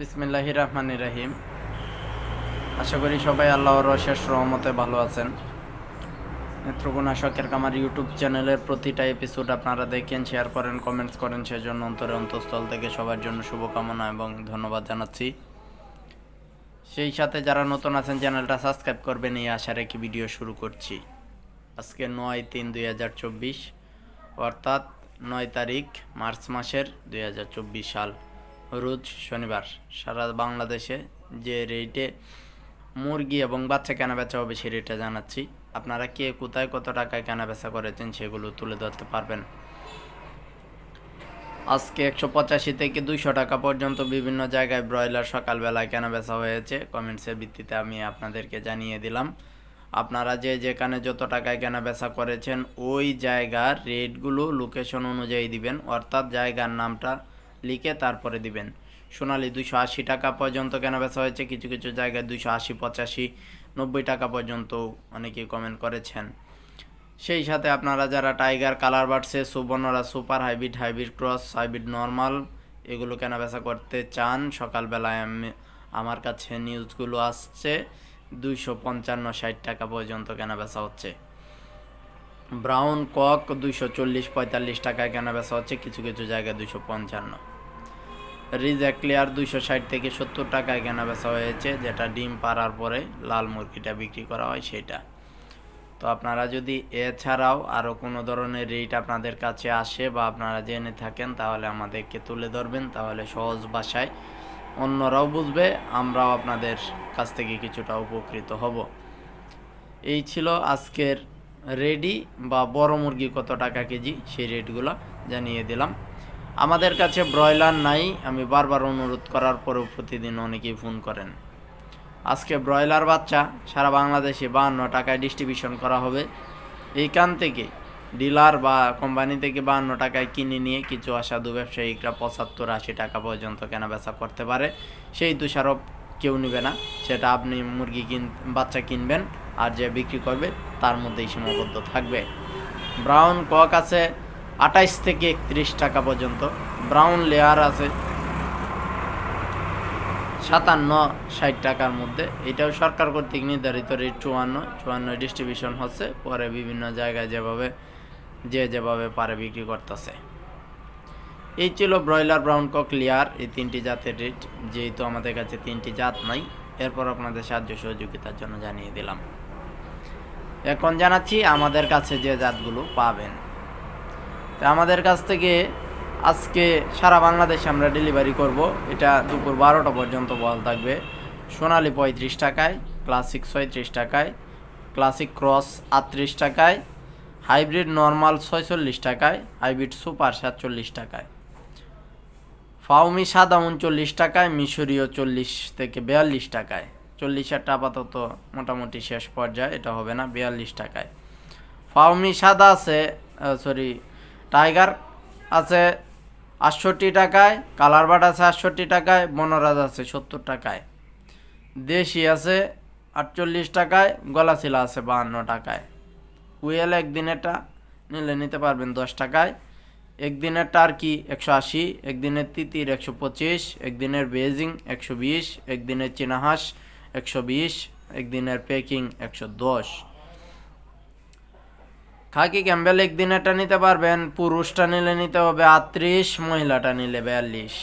বিসমিল্লাহ রহমান রাহিম। আশা করি সবাই আল্লাহর অশেষ রহমতে ভালো আছেন। নেত্রকোনা শখের কামার ইউটিউব চ্যানেলের প্রতিটা এপিসোড আপনারা দেখেন শেয়ার করেন কমেন্টস করেন, সেজন্য অন্তরে অন্তঃস্থল থেকে সবার জন্য শুভকামনা এবং ধন্যবাদ জানাচ্ছি। সেই সাথে যারা নতুন আছেন, চ্যানেলটা সাবস্ক্রাইব করবেন, এই আশা রেখে ভিডিও শুরু করছি। আজকে নয় তিন দুই হাজার চব্বিশ, অর্থাৎ নয় তারিখ, মার্চ মাসের দুই হাজার চব্বিশ সাল। রোজ শনিবার সারা বাংলাদেশে যে রেটে মুরগি এবং বাচ্চা কেনা বেচা হবে সেই রেটটা জানাচ্ছি। আপনারা কে কোথায় কত টাকায় কেনা বেচা করেছেন সেগুলো তুলে ধরতে পারবেন। আজকে একশো পঁচাশি থেকে দুইশো টাকা পর্যন্ত বিভিন্ন জায়গায় ব্রয়লার সকালবেলায় কেনা বেচা হয়েছে কমেন্টসের ভিত্তিতে আমি আপনাদেরকে জানিয়ে দিলাম। আপনারা যে যেখানে যত টাকায় কেনা বেচা করেছেন, ওই জায়গার রেটগুলো লোকেশন অনুযায়ী দিবেন। অর্থাৎ জায়গার নামটা লিখে তারপরে দিবেন। সোনালি দুশো আশি টাকা পর্যন্ত কেনা বেচা হয়েছে? কিছু কিছু জায়গায় দুশো আশি, পঁচাশি, নব্বই টাকা পর্যন্ত অনেকেই কমেন্ট করেছেন। সেই সাথে আপনারা যারা টাইগার, কালার বাড়ছে সুবর্ণরা, super hybrid hybrid cross, hybrid normal, এগুলো কেনা বেচা করতে চান? সকালবেলায় আমি, আমার কাছে নিউজগুলো আসছে, দুইশো পঞ্চান্ন, ষাট টাকা পর্যন্ত কেনা বেচা হচ্ছে। ব্রাউন কক, দুইশো চল্লিশ, পঁয়তাল্লিশ টাকায় কেনা বেচা হচ্ছে? কিছু কিছু জায়গায় দুইশো পঞ্চান্ন। রিজা ক্লিয়ার দুইশো ষাট থেকে সত্তর টাকায় কেনা বেচা হয়েছে, যেটা ডিম পাড়ার পরে লাল মুরগিটা বিক্রি করা হয় সেটা। তো আপনারা যদি এছাড়াও আরও কোনো ধরনের রেট আপনাদের কাছে আসে বা আপনারা জেনে থাকেন, তাহলে আমাদেরকে তুলে ধরবেন, তাহলে সহজ ভাষায়। অন্যরাও বুঝবে, আমরাও আপনাদের কাছ থেকে কিছুটা উপকৃত হব। এই ছিল আজকের রেডি বা বড় মুরগি কত টাকা কেজি, সেই রেটগুলো জানিয়ে দিলাম। আমাদের কাছে ব্রয়লার নাই, আমি বারবার অনুরোধ করার পরেও প্রতিদিন অনেকেই ফোন করেন। আজকে ব্রয়লার বাচ্চা, সারা বাংলাদেশে বাহান্ন টাকায় ডিস্ট্রিবিউশন করা হবে। এইখান থেকে, ডিলার বা কোম্পানি থেকে বাহান্ন টাকায় কিনে নিয়ে কিছু অসাধু ব্যবসায়িকরা পঁচাত্তর আশি টাকা পর্যন্ত কেনা বেচা করতে পারে। সেই তুষারোপ কেউ নেবে না। সেটা আপনি মুরগি কিন, বাচ্চা কিনবেন আর যে বিক্রি করবে, তার মধ্যেই সীমাবদ্ধ থাকবে। ব্রাউন কক আছে আঠাইশ থেকে একত্রিশ টাকা পর্যন্ত। ব্রাউন লেয়ার আছে। সাতান্ন, ষাট টাকার মধ্যে। এটাও সরকার কর্তৃক নির্ধারিত রেট চুয়ান্ন। চুয়ান্ন ডিস্ট্রিবিউশন হচ্ছে। পরে বিভিন্ন জায়গায় যেভাবে, যে যেভাবে পারে বিক্রি করতেছে। এই ছিল ব্রয়লার ব্রাউন কক লেয়ার, এই তিনটি জাতের রেট। যেহেতু আমাদের কাছে তিনটি জাত নাই, এরপর আপনাদের সাহায্য সহযোগিতার জন্য জানিয়ে দিলাম। এখন জানাচ্ছি আমাদের কাছে যে জাতগুলো পাবেন। তো আমাদের কাছ থেকে আজকে সারা বাংলাদেশে আমরা ডেলিভারি করব। এটা দুপুর বারোটা পর্যন্ত বল থাকবে। সোনালি পঁয়ত্রিশ টাকায়, ক্লাসিক ছয়ত্রিশ টাকায়, ক্লাসিক ক্রস আটত্রিশ টাকায়, হাইব্রিড নর্মাল ছয়চল্লিশ টাকায়, হাইব্রিড সুপার সাতচল্লিশ টাকায়। ফাউমি সাদা উনচল্লিশ টাকায়, মিশরীয় চল্লিশ থেকে বিয়াল্লিশ টাকায়। চল্লিশেরটা আপাতত মোটামুটি শেষ পর্যায়ে, এটা হবে না, বিয়াল্লিশ টাকায়। ফাউমি সাদা আছে সরি টাইগার আছে আটষট্টি টাকায় কালার বাট আছে আটষট্টি টাকায়, বনরাজ আছে সত্তর টাকায়। দেশি আছে আটচল্লিশ টাকায় গলাচিলা আছে বাহান্ন টাকায়। কুয়েল একদিনেরটা নিলে নিতে পারবেন দশ টাকায়। একদিনের টার্কি একশো আশি, একদিনের তিতির একশো পঁচিশ, একদিনের বেজিং একশো বিশ, একদিনের চীনাহাঁস একশো বিশ, একদিনের পেকিং একশো দশ। খাকি ক্যাম্বেল একদিনেরটা নিতে পারবেন, পুরুষটা নিলে নিতে হবে আটত্রিশ, মহিলাটা নিলে বিয়াল্লিশ।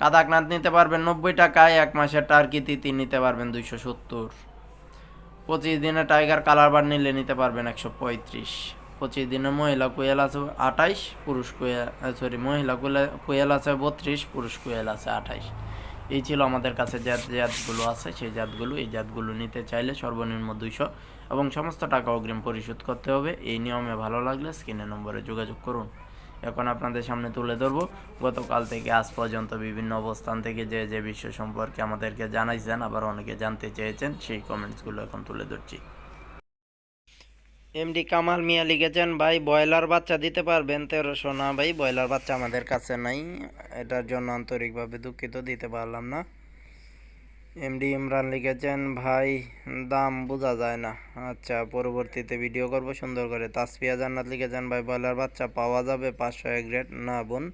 কাদাকনাথ নিতে পারবেন নব্বই টাকায়, এক মাসের টার্কি তিতি নিতে পারবেন দুইশো সত্তর। পঁচিশ দিনে টাইগার কালার বার নিলে নিতে পারবেন একশো পঁয়ত্রিশ। পঁচিশ দিনে মহিলা কুয়েল আছে আঠাইশ, পুরুষ কুয়েল সরি মহিলা কুয়েল কুয়েল আছে বত্রিশ, পুরুষ কুয়েল আছে আঠাইশ। এই ছিল আমাদের কাছে যে জাতগুলো আছে, সেই জাতগুলো, এই জাতগুলো নিতে চাইলে সর্বনিম্ন দুইশো এবং সমস্ত টাকা অগ্রিম পরিশোধ করতে হবে। এই নিয়মে ভালো লাগলে স্ক্রিনের নম্বরে যোগাযোগ করুন। এখন আপনাদের সামনে তুলে ধরবো। গতকাল থেকে আজ পর্যন্ত বিভিন্ন অবস্থান থেকে যে যে বিষয় সম্পর্কে আমাদেরকে জানাইছেন, আবার অনেকে জানতে চেয়েছেন, সেই কমেন্টসগুলো এখন তুলে ধরছি। এমডি কামাল মিয়া লিখেছেন, ভাই, ব্রয়লার বাচ্চা দিতে পারবেন? তেরোশো না ভাই, ব্রয়লার বাচ্চা আমাদের কাছে নাই। এটার জন্য আন্তরিকভাবে দুঃখিত, দিতে পারলাম না। এমডি ইমরান লিখেছেন, ভাই, দাম বোঝা যায় না। আচ্ছা পরবর্তীতে ভিডিও করব, সুন্দর করে। তাসফিয়া জান্নাত লিখেছেন, ভাই, ব্রয়লার বাচ্চা পাওয়া যাবে পাঁচশো এক গ্রেড? না বোন,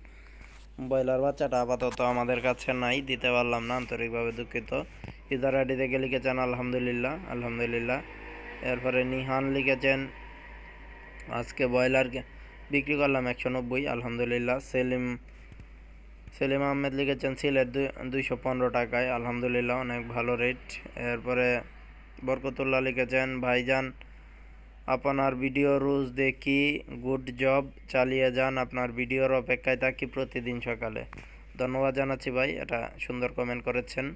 ব্রয়লার বাচ্চাটা আপাতত আমাদের কাছে নাই, দিতে পারলাম না। আন্তরিকভাবে দুঃখিত। ইদার আইডি থেকে লিখেছেন, আলহামদুলিল্লাহ আলহামদুলিল্লাহ। এরপরে নিহান লিখেছেন, আজকে ব্রয়লার বিক্রি করলাম একশো নব্বই, আলহামদুলিল্লাহ। সেলিম সেলিম আহমেদ লিখেছেন, সিলেট দুই, দুইশো পনেরো টাকায়, আলহামদুলিল্লাহ অনেক ভালো রেট এরপরে বরকতুল্লাহ লিখেছেন, ভাইজান, আপনার ভিডিও রোজ দেখি গুড জব চালিয়ে যান, আপনার ভিডিওর অপেক্ষায় থাকি প্রতিদিন সকালে। ধন্যবাদ জানাচ্ছি ভাই, এটা সুন্দর কমেন্ট করেছেন।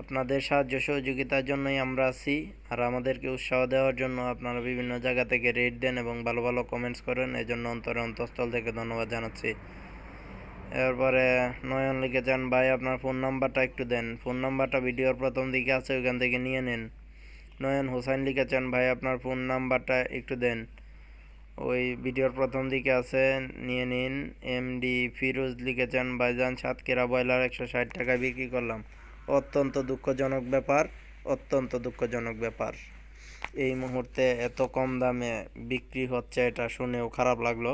আপনাদের সাহায্য সহযোগিতার জন্যই আমরা আছি। আর আমাদেরকে উৎসাহ দেওয়ার জন্য আপনারা বিভিন্ন জায়গা থেকে রেট দেন এবং ভালো ভালো কমেন্টস করেন। এই জন্য অন্তরে অন্তঃস্থল থেকে ধন্যবাদ জানাচ্ছি। এরপরে নয়ন লিখেছেন ভাই, আপনার ফোন নাম্বারটা একটু দেন। ফোন নাম্বারটা ভিডিওর প্রথম দিকে আছে, ওইখান থেকে নিয়ে নেন। নয়ন হোসাইন লিখেছেন ভাই, আপনার ফোন নাম্বারটা একটু দেন। ওই ভিডিওর প্রথম দিকে আছে, নিয়ে নিন। এমডি ফিরোজ লিখেছেন ভাইজান সাতকেরা ব্রয়লার একশো ষাট টাকায় বিক্রি করলাম। অত্যন্ত দুঃখজনক ব্যাপার, অত্যন্ত দুঃখজনক ব্যাপার। এই মুহূর্তে এত কম দামে বিক্রি হচ্ছে এটা শুনেও খারাপ লাগল।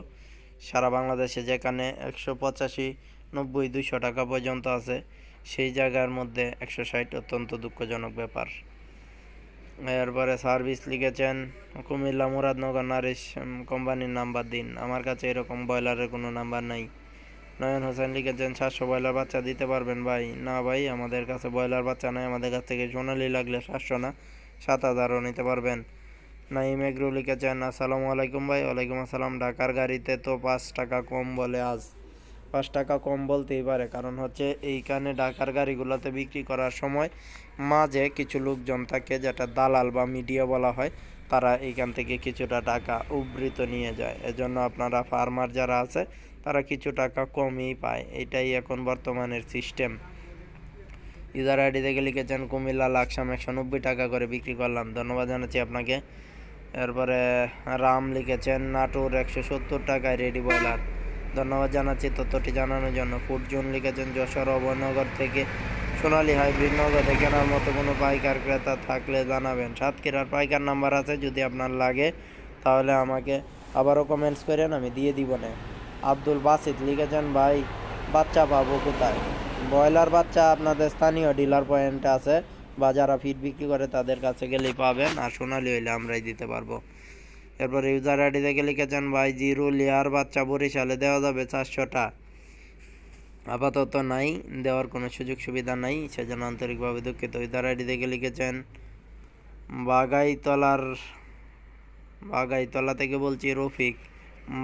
সারা বাংলাদেশে যেখানে একশো পঁচাশি, নব্বই, দুইশো টাকা পর্যন্ত আছে, সেই জায়গার মধ্যে একশো ষাট অত্যন্ত দুঃখজনক ব্যাপার। এরপরে সার্ভিস লিখেছেন, কুমিল্লা মুরাদনগর নারিশ কোম্পানির নাম্বার দিন। আমার কাছে এরকম ব্রয়লারের কোনো নাম্বার নাই। নয়ন হোসেন লিখেছেন, সাতশো ব্রয়লার বাচ্চা দিতে পারবেন ভাই? না ভাই, আমাদের কাছে ব্রয়লার বাচ্চা নাই, আমাদের কাছ থেকে সোনালি লাগলে সাতশো না, সাত হাজারও নিতে পারবেন। নাইম এগ্রু লিখেছেন, আসসালামু আলাইকুম ভাই, ওয়ালাইকুম আসসালাম। ঢাকার গাড়িতে তো পাঁচ টাকা কম বলে আজ। পাঁচ টাকা কম বলতেই পারে, কারণ হচ্ছে এইখানে ঢাকার গাড়িগুলোতে বিক্রি করার সময় মাঝে কিছু লোকজন থাকে, যেটা দালাল বা মিডিয়া বলা হয়, তারা এইখান থেকে কিছুটা টাকা উবৃত নিয়ে যায়। এজন্য আপনারা ফার্মার যারা আছে তারা কিছু টাকা কমই পায়। এটাই এখন বর্তমানের সিস্টেম ইউজার আইডি থেকে লিখেছেন, কুমিল্লা লাকসাম একশো নব্বই টাকা করে বিক্রি করলাম। ধন্যবাদ জানাচ্ছি আপনাকে। এরপরে রাম লিখেছেন, নাটোর একশো সত্তর টাকায় রেডি ব্রয়লার ধন্যবাদ জানাচ্ছি তথ্যটি জানানোর জন্য। ফুটজুন লিখেছেন, যশোর অভয়নগর থেকে সোনালী হাইব্রিড নগদে কেনার মতো কোনো পাইকার ক্রেতা থাকলে জানাবেন। সাতক্ষীরার পাইকার নাম্বার আছে, যদি আপনার লাগে, তাহলে আমাকে আবারও কমেন্টস করেন, আমি দিয়ে দিব না। আব্দুল বাসিত লিখেছেন ভাই, বাচ্চা পাবো কোথায়? ব্রয়লার বাচ্চা আপনাদের স্থানীয় ডিলার পয়েন্টে আছে। বা যারা ফিড বিক্রি করে তাদের কাছে গেলেই পাবেন আর সোনালি হইলে আমরাই দিতে পারব। এরপর ইউজার আইডি থেকে লিখেছেন ভাই, জিরো লেয়ার বাচ্চা বরিশালে দেওয়া যাবে চারশোটা আপাতত নাই, দেওয়ার কোনো সুযোগ সুবিধা নাই। সেজন্য আন্তরিকভাবে দুঃখিত। ইউজার আইডি থেকে লিখেছেন বাগাইতলার বাগাইতলা থেকে বলছি রফিক,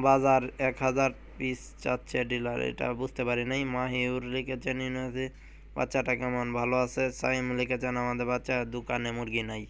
বাজার এক হাজার পিস চাচ্ছে ডিলার, এটা বুঝতে পারি নাই। মাহিউর লিখেছেন ইউনিভার্সিটি বাচ্চাটা কেমন? ভালো আছে? সাইম লিখেছেন, আমাদের বাচ্চা দোকানে মুরগি নাই।